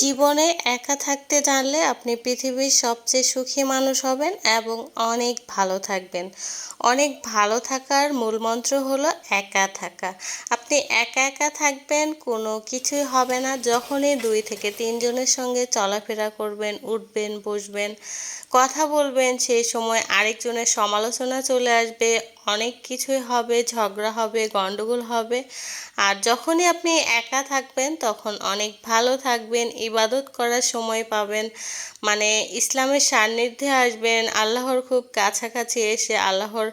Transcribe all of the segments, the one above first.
জীবনে একা থাকতে জানলে আপনি পৃথিবীর সবচেয়ে সুখী মানুষ হবেন এবং অনেক ভালো থাকবেন। অনেক ভালো থাকার মূলমন্ত্র হলো একা থাকা। আপনি একা একা থাকবেন, কোনো কিছুই হবে না। যখনই দুই থেকে তিনজনের সঙ্গে চলাফেরা করবেন, উঠবেন, বসবেন, কথা বলবেন, সেই সময় আরেকজনের সমালোচনা চলে আসবে। অনেক কিছুই হবে, ঝগড়া হবে, গন্ডগোল হবে। আর যখনই আপনি একা থাকবেন, তখন অনেক ভালো থাকবেন, ইবাদত করার সময় পাবেন। মানে ইসলামের সান্নিধ্যে আসবেন, আল্লাহর খুব কাছাকাছি এসে আল্লাহর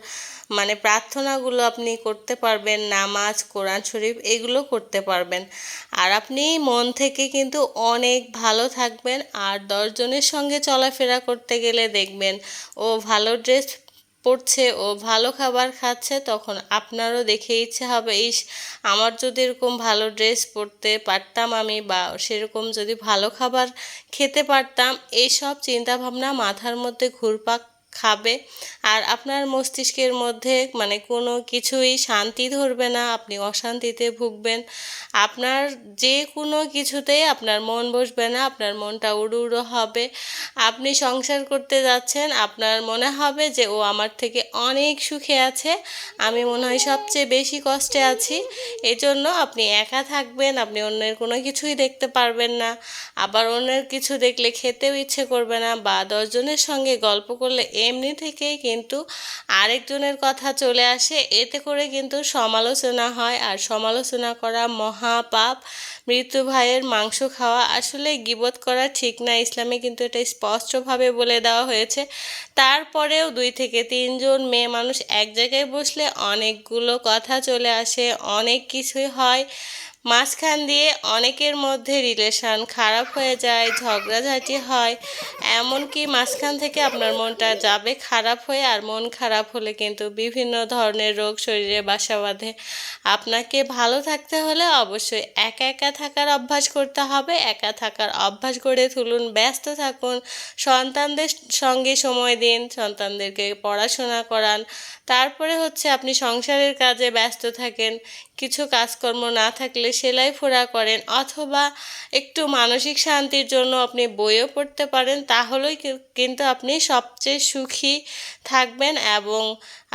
মানে প্রার্থনাগুলো আপনি করতে পারবেন। নামাজ, কোরআন শরীফ এগুলো করতে পারবেন। আর আপনি মন থেকে কিন্তু অনেক ভালো থাকবেন। আর দশজনের সঙ্গে চলাফেরা করতে গেলে দেখবেন, ও ভালো ড্রেস পড়ছে ও ভালো খাবার খাচ্ছে, তখন আপনারও দেখে ইচ্ছে হবে, ইস, আমার যদি এরকম ভালো ড্রেস পরতে পারতাম আমি বা সেরকম যদি ভালো খাবার খেতে পারতাম। এইসব চিন্তাভাবনা মাথার মধ্যে ঘুরপাক খাবে। আর আপনার মস্তিষ্কের মধ্যে মানে কোনো কিছুই শান্তি ধরবে না, আপনি অশান্তিতে ভুগবেন। আপনার যে কোনো কিছুতেই আপনার মন বসবে না, আপনার মনটা উড়ো উড়ো হবে। আপনি সংসার করতে যাচ্ছেন, আপনার মনে হবে যে, ও আমার থেকে অনেক সুখে আছে, আমি মনে হয় সবচেয়ে বেশি কষ্টে আছি। এজন্য আপনি একা থাকবেন, আপনি অন্যের কোনো কিছুই দেখতে পারবেন না। আবার অন্যের কিছু দেখলে খেতেও ইচ্ছে করবে না বা দশজনের সঙ্গে গল্প করলে এমনি থেকেই কিন্তু আরেকজনের কথা চলে আসে। এতে করে কিন্তু সমালোচনা হয় আর সমালোচনা করা মহাপাপ। মৃত্যু ভাইয়ের মাংস খাওয়া আসলে গিবত করা ঠিক না। ইসলামে কিন্তু এটা স্পষ্টভাবে বলে দেওয়া হয়েছে। তারপরেও দুই থেকে তিনজন মেয়ে মানুষ এক জায়গায় বসলে অনেকগুলো কথা চলে আসে, অনেক কিছুই হয়। মাঝখান দিয়ে অনেকের মধ্যে রিলেশান খারাপ হয়ে যায়, ঝগড়াঝাটি হয়। এমনকি মাঝখান থেকে আপনার মনটা যাবে খারাপ হয়ে আর মন খারাপ হলে কিন্তু বিভিন্ন ধরনের রোগ শরীরে বাসা বাঁধে। আপনাকে ভালো থাকতে হলে অবশ্যই একা একা থাকার অভ্যাস করতে হবে। একা থাকার অভ্যাস গড়ে তুলুন, ব্যস্ত থাকুন, সন্তানদের সঙ্গে সময় দিন, সন্তানদেরকে পড়াশোনা করান। তারপরে হচ্ছে আপনি সংসারের কাজে ব্যস্ত থাকেন। কিছু কাজকর্ম না থাকলে সেলাই ফোড়া করেন অথবা একটু মানসিক শান্তির জন্য আপনি বইও পড়তে পারেন, তাহলেই কিন্তু আপনি সবচেয়ে সুখী থাকবেন এবং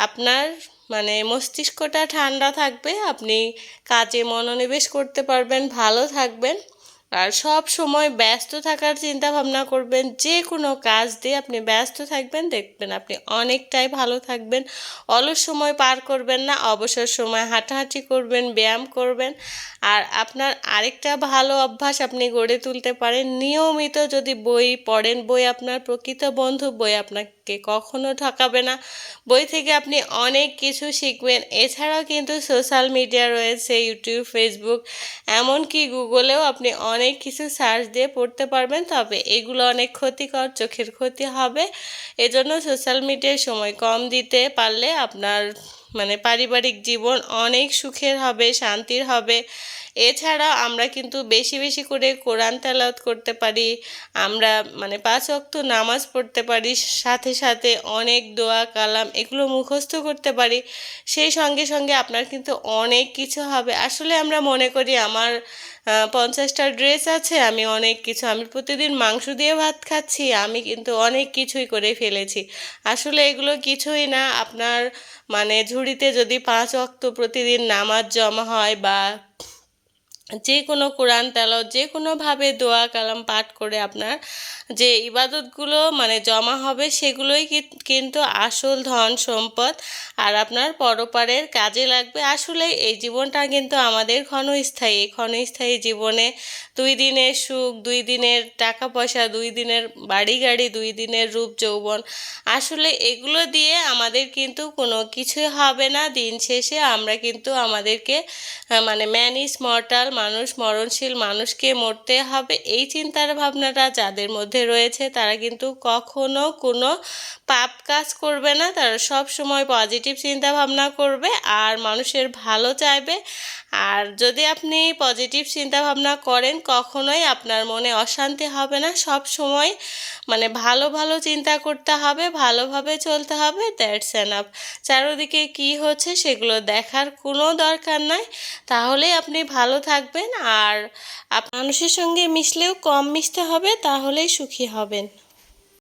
আপনার মানে মস্তিষ্কটা ঠান্ডা থাকবে, আপনি কাজে মনোনিবেশ করতে পারবেন, ভালো থাকবেন। আর সব সময় ব্যস্ত থাকার চিন্তা ভাবনা করবেন যে কোনো কাজ দিয়ে আপনি ব্যস্ত থাকবেন, দেখবেন আপনি অনেকটাই ভালো থাকবেন, অলস সময় পার করবেন না, অবসর সময় হাঁটাহাঁটি করবেন, ব্যায়াম করবেন, আর আপনার আরেকটা ভালো অভ্যাস আপনি গড়ে তুলতে পারেন, নিয়মিত যদি বই পড়েন, বই আপনার প্রকৃত বন্ধু, বই আপনাকে কখনো ঠকাবে না, বই থেকে আপনি অনেক কিছু শিখবেন, এছাড়াও কিন্তু সোশ্যাল মিডিয়া রয়েছে, ইউটিউব, ফেসবুক, এমনকি গুগলেও আপনি অনেক কিছু সার্চ দিয়ে পড়তে পারবেন, তবে এগুলো অনেক ক্ষতিকর, চোখের ক্ষতি হবে। এজন্য সোশ্যাল মিডিয়ায় সময় কম দিতে পারলে আপনার মানে পারিবারিক জীবন অনেক সুখের হবে, শান্তির হবে। এছাড়া আমরা কিন্তু বেশি বেশি করে কোরআন তেলাওয়াত করতে পারি, আমরা মানে পাঁচ অক্ত নামাজ পড়তে পারি, সাথে সাথে অনেক দোয়া, কালাম এগুলো মুখস্থ করতে পারি। সেই সঙ্গে সঙ্গে আপনার কিন্তু অনেক কিছু হবে। আসলে আমরা মনে করি আমার পঞ্চাশটা ড্রেস আছে, আমি অনেক কিছু, আমি প্রতিদিন মাংস দিয়ে ভাত খাচ্ছি, আমি কিন্তু অনেক কিছুই করে ফেলেছি। আসলে এগুলো কিছুই না, আপনার মানে ঝুড়িতে যদি পাঁচ অক্ত প্রতিদিন নামাজ জমা হয় বা যে কোনো কোরআন তেল যে কোনোভাবে দোয়া কালাম পাঠ করে আপনার যে ইবাদতগুলো মানে জমা হবে সেগুলোই কিন্তু আসল ধন সম্পদ আর আপনার পরপারের কাজে লাগবে। আসলে এই জীবনটা কিন্তু আমাদের ক্ষণস্থায়ী। ক্ষণস্থায়ী জীবনে দুই দিনের সুখ, দুই দিনের টাকা পয়সা, দুই দিনের বাড়ি গাড়ি, দুই দিনের রূপ যৌবন। আসলে এগুলো দিয়ে আমাদের কিন্তু কোনো কিছুই হবে না। দিন শেষে আমরা কিন্তু আমাদেরকে মানে ম্যান ইস মর্টাল মানুষ মরণশীল, মানুষকে মরতে হবে। এই চিন্তার ভাবনাটা যাদের মধ্যে রয়েছে তারা কিন্তু কখনো কোনো পাপ কাজ করবে না, তারা সব সময় পজিটিভ চিন্তা ভাবনা করবে আর মানুষের ভালো চাইবে। আর যদি আপনি পজিটিভ চিন্তা ভাবনা করেন, কখনোই আপনার মনে অশান্তি হবে না। সব সময় মানে ভালো ভালো চিন্তা করতে হবে, ভালোভাবে চলতে হবে দ্যাটস এনাফ চারোদিকে কি হচ্ছে সেগুলো দেখার কোনো দরকার নাই। তাহলেই আপনি ভালো থাকবেন আর মানুষের সঙ্গে মিশলেও কম মিশতে হবে, তাহলেই সুখী হবেন।